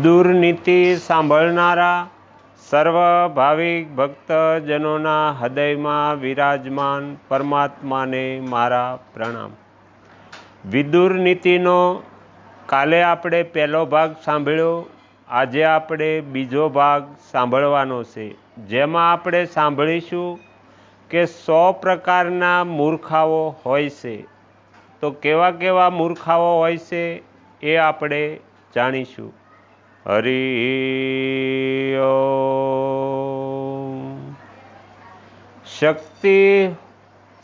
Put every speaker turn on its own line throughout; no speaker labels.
વિદુર નીતિ સાંભળનારા સર્વ ભાવિક ભક્તજનોના હૃદયમાં વિરાજમાન પરમાત્માને મારા પ્રણામ. વિદુર નીતિનો કાલે આપણે પહેલો ભાગ સાંભળ્યો, આજે આપણે બીજો ભાગ સાંભળવાનો છે. જેમાં આપણે સાંભળીશું કે સો પ્રકારના મૂર્ખાઓ હોય છે. તો કેવા કેવા મૂર્ખાઓ હોય છે એ આપણે જાણીશું. હરિ શક્તિ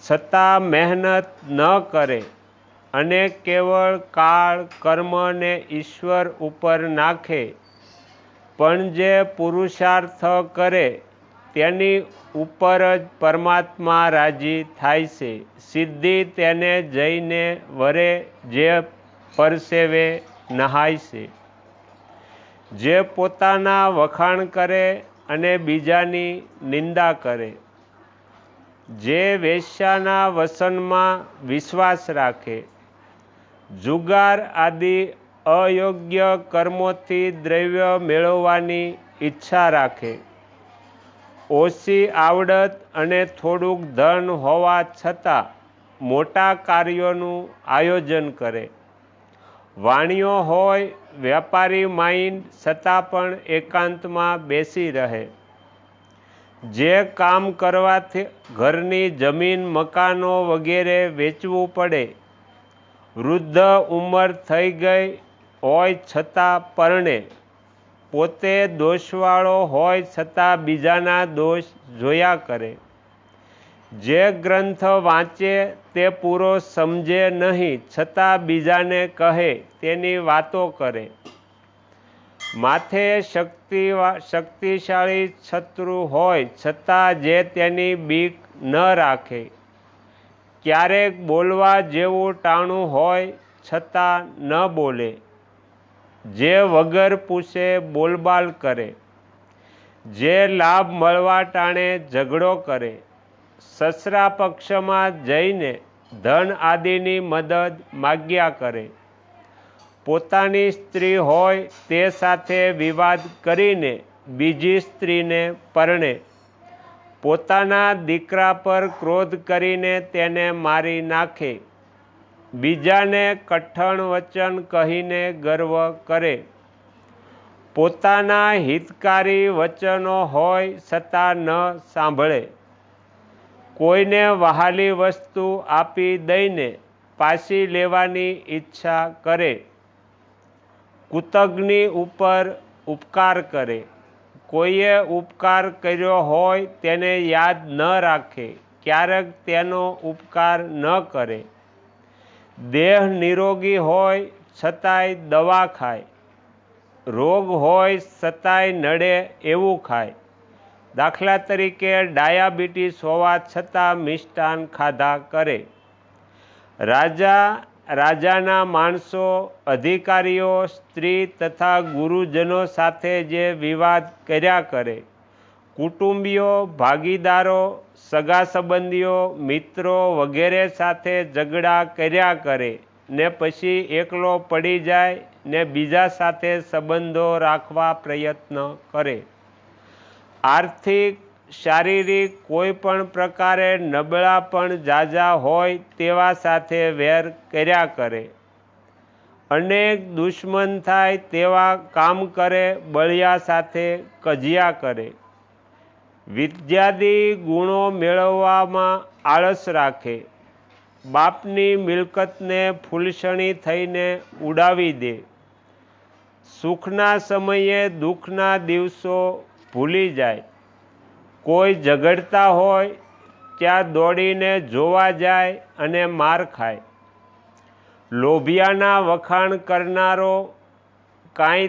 છતાં મહેનત ન કરે અને કેવળ કાળ કર્મને ઈશ્વર ઉપર નાખે, પણ જે પુરુષાર્થ કરે તેની ઉપર જ પરમાત્મા રાજી થાય છે. સિદ્ધિ તેને જઈને વરે જે પરસેવે નહાય છે. જે પોતાના વખાણ કરે અને બીજાની નિંદા કરે. જે વેશ્યાના વસનમાં વિશ્વાસ રાખે. જુગાર આદિ અયોગ્ય કર્મોથી દ્રવ્ય મેળવવાની ઈચ્છા રાખે. ઓછી આવડત અને થોડુંક ધન હોવા છતાં મોટા કાર્યોનું આયોજન કરે. વાણીઓ હોય વેપારી માઇન્ડ છતાં પણ એકાંતમાં બેસી રહે. જે કામ કરવાથી ઘરની જમીન, મકાનો વગેરે વેચવું પડે. વૃદ્ધ ઉંમર થઈ ગઈ હોય છતાં પરણે. પોતે દોષવાળો હોય છતાં બીજાના દોષ જોયા કરે. જે ગ્રંથ વાંચે તે પૂરો સમજે નહીં, છતાં બીજાને કહે તેની વાતો કરે. માથે શક્તિ શક્તિશાળી શત્રુ હોય, છતાં જે તેની બીક ન રાખે. ક્યારેક બોલવા જેવું ટાણું હોય, છતાં ન બોલે. જે વગર પૂછે બોલબાલ કરે. જે લાભ મળવા ટાણે ઝઘડો કરે. સસરા પક્ષમાં જઈને ધન આદિની મદદ માગ્યા કરે. પોતાની સ્ત્રી હોય તે સાથે વિવાદ કરીને બીજી સ્ત્રીને પરણે. પોતાના દીકરા પર ક્રોધ કરીને તેને મારી નાખે. બીજાને કઠણ વચન કહીને ગર્વ કરે. પોતાના હિતકારી વચનો હોય છતાં ન સાંભળે. કોઈને વહાલી વસ્તુ આપી દઈને પાછી લેવાની ઈચ્છા કરે. કૃતજ્ઞ ઉપર ઉપકાર કરે. કોઈએ ઉપકાર કર્યો હોય તેને યાદ ન રાખે. ક્યારેક તેનો ઉપકાર ન કરે. દેહ નિરોગી હોય છતાંય દવા ખાય. રોગ હોય છતાંય નડે એવું ખાય. દાખલા તરીકે ડાયાબિટીસ હોવા છતાં મિષ્ટાન ખાધા કરે. રાજા, રાજાના માણસો, અધિકારીઓ, સ્ત્રી તથા ગુરુજનો સાથે જે વિવાદ કર્યા કરે. કુટુંબીઓ, ભાગીદારો, સગા સંબંધીઓ, મિત્રો વગેરે સાથે ઝઘડા કર્યા કરે ને પછી એકલો પડી જાય ને બીજા સાથે સંબંધો રાખવા પ્રયત્ન કરે. આર્થિક, શારીરિક કોઈ પણ પ્રકારે નબળા પણ જાજા હોય તેવા સાથે વેર કર્યા કરે. અનેક દુશ્મન થાય તેવા કામ કરે, બળિયા સાથે કજિયા કરે. વિદ્યાદિ ગુણો મેળવવામાં આળસ રાખે. બાપની મિલકતને ફૂલસણી થઈને ઉડાવી દે. સુખના સમયે દુઃખના દિવસો ભૂલી જાય. કોઈ ઝઘડતા હોય, ત્યાં દોડીને જોવા જાય અને માર ખાય. લોભિયાના વખાણ કરનારો કાંઈ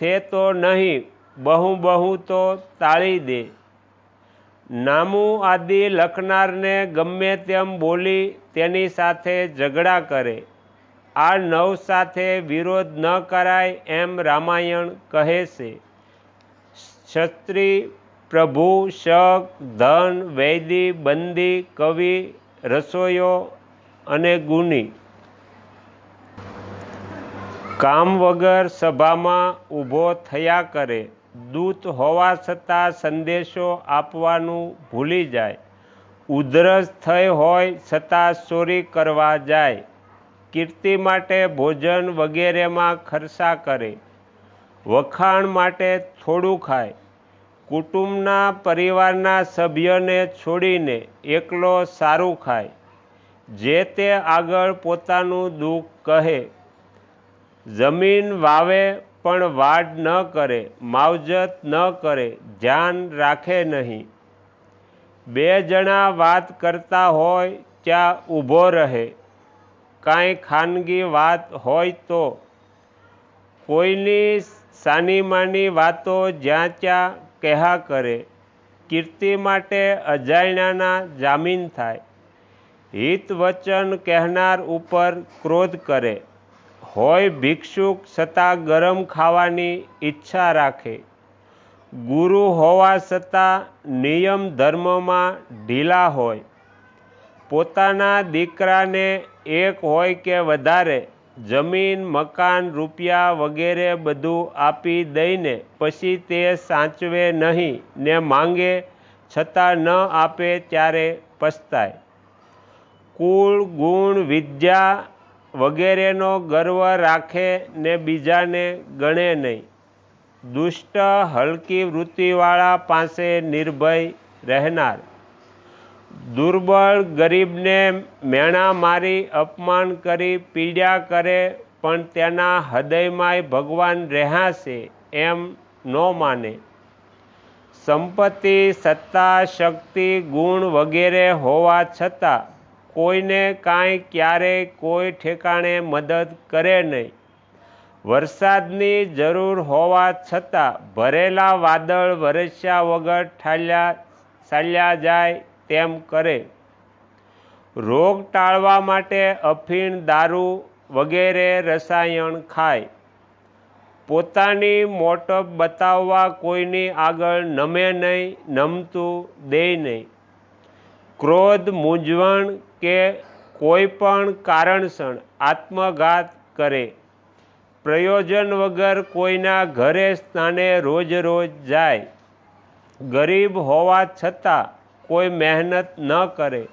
છે તો નહીં, બહુ બહુ તો તાળી દે. નામું આદિ લખનારને ગમે તેમ બોલી તેની સાથે ઝઘડા કરે. આ નવ સાથે વિરોધ ન કરાય એમ રામાયણ કહે છે. ક્ષત્રિ પ્રભુ, શક, ધન, વૈદી, બંદી, કવિ, રસોયો અને ગુની. કામ વગર સભામાં ઊભો થયા કરે. દૂત હોવા છતાં સંદેશો આપવાનું ભૂલી જાય. ઉધરસ થઈ હોય છતાં ચોરી કરવા જાય. કીર્તિ માટે ભોજન વગેરેમાં ખર્ચા કરે. વખાણ માટે થોડું ખાય. કુટુંબના પરિવારના સભ્યને છોડીને એકલો સારું ખાય. જે તે આગળ પોતાનું દુઃખ કહે. જમીન વાવે પણ વાડ ન કરે, માવજત ન કરે, ધ્યાન રાખે નહીં. બે જણા વાત કરતા હોય, ત્યાં ઊભો રહે. કાંઈ ખાનગી વાત હોય તો કોઈની સાનીમાની વાતો જ્યાં ત્યાં કહ્યા કરે, કીર્તિ માટે અજાણ્યાના જામીન થાય. હિત વચન કહેનાર ઉપર ક્રોધ કરે. હોય ભિક્ષુક છતાં ગરમ ખાવાની ઈચ્છા રાખે. ગુરુ હોવા છતાં નિયમ ધર્મમાં ઢીલા હોય. પોતાના દીકરાને એક હોય કે વધારે જમીન, મકાન, રૂપિયા વગેરે બધું આપી દઈને પછી તે સાચવે નહીં ને માંગે, છતાં ન આપે ત્યારે પસ્તાય. કુળ, ગુણ, વિદ્યા વગેરેનો ગર્વ રાખે ને બીજાને ગણે નહીં. દુષ્ટ, હલકી વૃત્તિવાળા પાસે નિર્ભય રહેનાર. દુર્બળ ગરીબને મેણા મારી, અપમાન કરી, પીડ્યા કરે, પણ તેના હૃદયમાંય ભગવાન રહેશે એમ ન માને. સંપત્તિ, સત્તા, શક્તિ, ગુણ વગેરે હોવા છતાં કોઈને કાંઈ ક્યારેય કોઈ ઠેકાણે મદદ કરે નહીં. વરસાદની જરૂર હોવા છતાં ભરેલા વાદળ વરસ્યા વગર ઠાલ્યા ચાલ્યા જાય તેમ કરે. રોગ ટાળવા માટે અફીણ દારૂ વગેરે રસાયણ ખાય. પોતાની મોટપ બતાવવા કોઈની આગળ નમે નહીં, નમતું, દે નહીં. ક્રોધ, મૂંઝવણ કે કોઈ પણ કારણસર આત્મઘાત કરે. પ્રયોજન વગર કોઈના ઘરે સ્થાને રોજ રોજ જાય. ગરીબ હોવા છતાં કોઈ મહેનત ન કરે,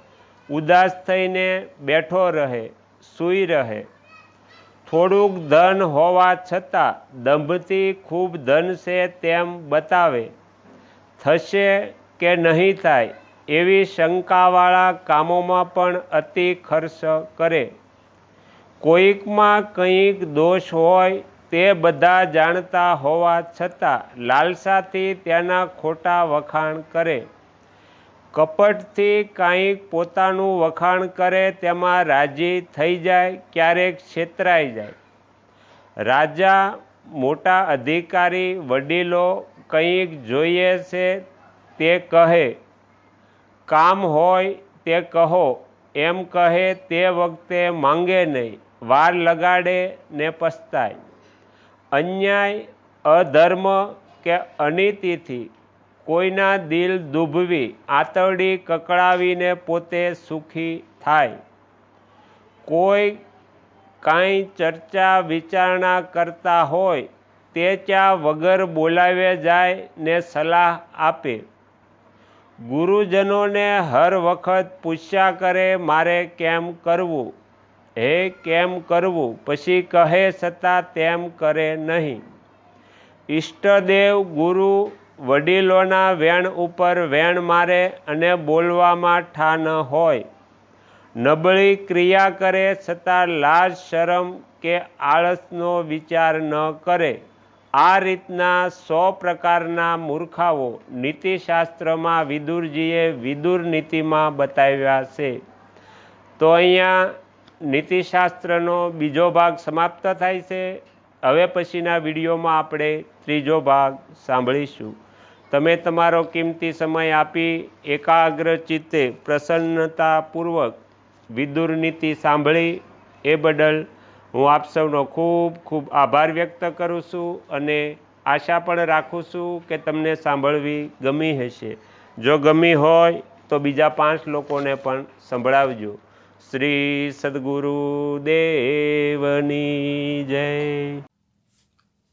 ઉદાસ થઈને બેઠો રહે, સૂઈ રહે. થોડુંક ધન હોવા છતાં દંભથી ખૂબ ધન છે તેમ બતાવે. થશે કે નહીં થાય એવી શંકાવાળા કામોમાં પણ અતિ ખર્ચ કરે. કોઈકમાં કંઈક દોષ હોય તે બધા જાણતા હોવા છતાં લાલસાથી તેના ખોટા વખાણ કરે. કપટથી કાંઈક પોતાનું વખાણ કરે તેમાં રાજી થઈ જાય, ક્યારેક છેતરાઈ જાય. રાજા, મોટા અધિકારી, વડીલો કંઈક જોઈએ છે તે કહે, કામ હોય તે કહો, એમ કહે તે વખતે માંગે નહીં, વાર લગાડે ને પસ્તાય. અન્યાય, અધર્મ કે અનીતિથી કોઈના દિલ દુભવી, આતરડી કકડાવીને પોતે સુખી થાય. કોઈ કાંઈ ચર્ચા વિચારણા કરતા હોય, તે ચા વગર બોલાવે જાય ને સલાહ આપે. ગુરુજનોને હર વખત પૂછ્યા કરે, મારે કેમ કરવું? હે, કેમ કરવું? પછી કહે છતાં તેમ કરે નહીં. ઈષ્ટદેવ ગુરુ વડીલોના વેણ ઉપર વેણ મારે અને બોલવામાં ઠા ન હોય. નબળી ક્રિયા કરે છતાં લાજ, શરમ કે આળસનો વિચાર ન કરે. આ રીતના સો પ્રકારના મૂર્ખાઓ નીતિશાસ્ત્રમાં વિદુરજીએ વિદુર નીતિમાં બતાવ્યા છે. તો અહીંયા નીતિશાસ્ત્રનો બીજો ભાગ સમાપ્ત થાય છે. હવે પછીના વિડીયોમાં આપણે ત્રીજો ભાગ સાંભળીશું. તમે તમારો કિંમતી સમય આપી એકાગ્ર ચિત્તે પ્રસન્નતાપૂર્વક વિદુર નીતિ સાંભળી એ બદલ હું આપ સૌનો ખૂબ ખૂબ આભાર વ્યક્ત કરું છું અને આશા પણ રાખું છું કે તમને સાંભળવી ગમી હશે. જો ગમી હોય તો બીજા પાંચ લોકોને પણ સંભળાવજો. શ્રી સદગુરુ દેવની જય.